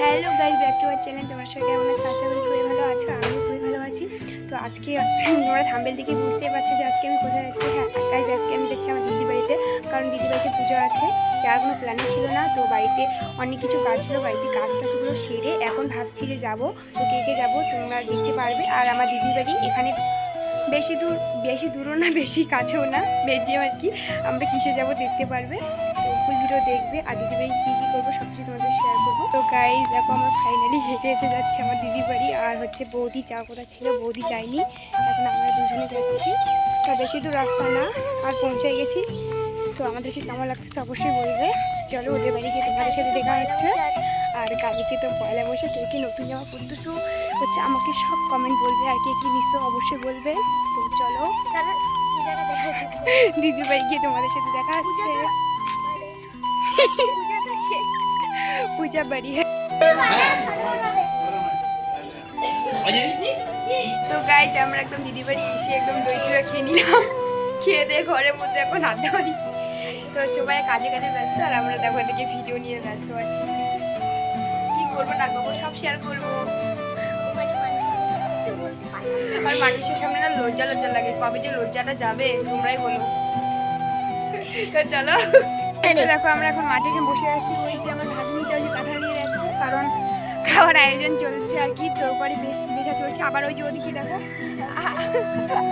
Hello guys back to our channel তোমার সঙ্গে কেমন আছে? আশা খুবই ভালো আছো আমি খুবই ভালো আছি। তো আজকে তোমরা থাম্বেল দেখে বুঝতেই পারছ যে আজকে আমি কোথায় যাচ্ছি। হ্যাঁ গাইজ আজকে আমি যাচ্ছি আমার দিদি বাড়িতে, কারণ দিদি বাড়িতে পুজো আছে। যার কোনো প্ল্যানিং ছিল না, তো বাড়িতে অনেক কিছু কাজ ছিল, বাড়িতে কাজ টাজগুলো সেরে এখন ভাবছি যে যাব। তো কে কে যাব তোমরা দেখতে পারবে। আর আমার দিদি বাড়ি এখানে বেশি দূর, বেশি দূরও না, বেশি কাছেও না। বেদিয়ে আর কি, আমরা কিসে যাব দেখতে পারবে। ফুল ভিডিও দেখবে আর দিদি বাড়ি কী কী করব সব কিছু তোমাদের শেয়ার করব। তো গাইজ এখন আমরা ফাইনালি হেঁটে হেঁটে যাচ্ছি আমার দিদি বাড়ি আর হচ্ছে বৌদি যা কথা ছিল বৌদি যায়নি। এখন আমরা দুজনে যাচ্ছি। তো বেশি দূর রাস্তা না আর পৌঁছে গেছি। তো আমাদেরকে কেমন লাগতেছে অবশ্যই বলবে। চলো ওদের বাড়ি গিয়ে তোমাদের সাথে দেখা হচ্ছে। আর কালকে তো পয়লা বসে কে কে নতুন জামা পরতেছো হচ্ছে আমাকে সব কমেন্ট বলবে আর কে কি নিশ্চয় অবশ্যই বলবে। তো চলো দিদি বাড়ি গিয়ে তোমাদের সাথে দেখা হচ্ছে। পূজা বাড়ি তো গাইজ আমরা একদম দিদি বাড়ি এসে একদম দই চূড়া খেয়ে নিলাম খেয়ে দিয়ে ঘরের মধ্যে এখন আড্ডা মারি তো সবাই কাজে কাজে ব্যস্ত আর আমরা দেখো এদিকে ভিডিও নিয়ে ব্যস্ত আছি কি করব না করব সব শেয়ার করব আর মানুষের সামনে না লজ্জা লজ্জা লাগে কবে যে লজ্জাটা যাবে তোমরাই বলো তো চলো তো দেখো, আমরা এখন মাঠে বসে আছি। ওই যে আমার ভাগ্নিটা ওই কাঁঠাল নিয়ে যাচ্ছে, কারণ খাওয়ার আয়োজন চলছে আর কি তরকারি বেচা চলছে। আবার ওই যে ওদিকে দেখো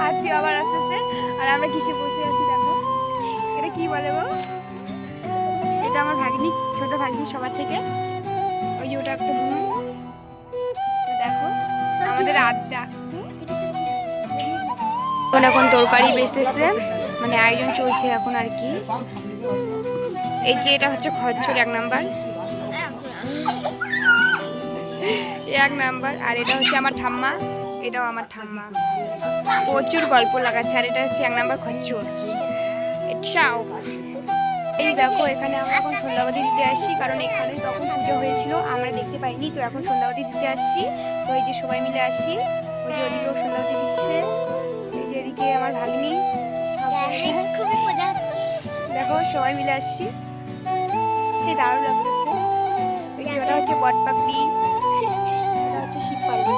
আজকে আবার আসতেছে। আর আমরা কিসে বসে আছি দেখো, এটা কি বলে গো এটা আমার ভাগ্নি, ছোট ভাগ্নি সবার থেকে। ওই যে ওটা একটা বোন। দেখো, আমাদের আড্ডা। এখন এখন তরকারি বেচতেছে মানে আয়োজন চলছে এখন আর কি। এই যে এটা হচ্ছে খরচর এক নাম্বার। এক নাম্বার আর এটা হচ্ছে আমার ঠাম্মা এটাও আমার ঠাম্মা। প্রচুর গল্প লাগাচ্ছে আর এটা হচ্ছে এক নাম্বার খরচর এটাও। এই দেখো এখানে আমরা এখন সন্ধ্যাবতী দিতে আসছি কারণ এখানে তখন পুজো হয়েছিল আমরা দেখতে পাইনি তো এখন সন্ধ্যাবতী দিতে আসছি। তো এই যে সবাই মিলে আসছি ওই যে ওদিকেও সন্ধ্যাবতী দিচ্ছে এই যে এদিকে আমার ভাগ্নি। দেখো সবাই মিলে আসছি। সেই দারুণ লাগতেছে। এই যে ওটা হচ্ছে বট পাখি এটা হচ্ছে শিব পার্বতী।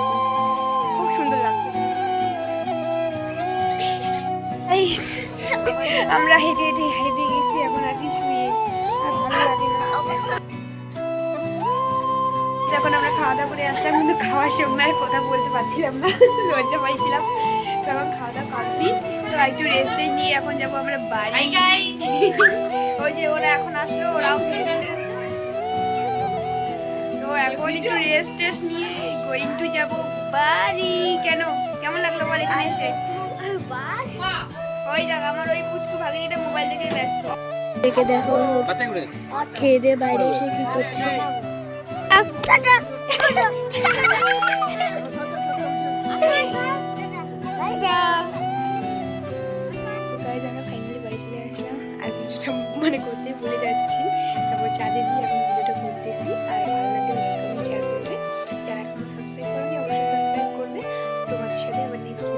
খুব সুন্দর লাগছে আমরা হেঁটে হেঁটে হেঁটে গেছি, এখন আছি শুয়ে। আর ভালো লাগে না। যখন আমরা খাওয়া দাওয়া করে আসলাম, কিন্তু খাওয়ার সময় কথা বলতে পারছিলাম না। লজ্জা পাইছিলাম। তখন খাওয়া দাওয়া কমপ্লিট। তো একটু রেস্টে নিয়ে এখন যাব আমরা বাড়ি। ওই যে ওরা এখন আসলো ওরাও তো এখন একটু রেস্ট টেস্ট নিয়ে গোয়িং টু যাব। বাড়ি কেন? কেমন লাগল বল এখানে এসে? ওই জায়গা আমার ওই পুচকু ভাগিনীটা মোবাইল দেখে ব্যস্ত। দেখে দেখো খেয়ে দিয়ে বাইরে এসে কি করছে? কাজে দিয়ে আমি ভিডিওটা করতেছি আর ভালো লাগলে লাইক কমেন্ট শেয়ার করবে। যারা এখন সাবস্ক্রাইব করেনি, অবশ্যই সাবস্ক্রাইব করবে। তোমাদের সাথে আমার নেক্সট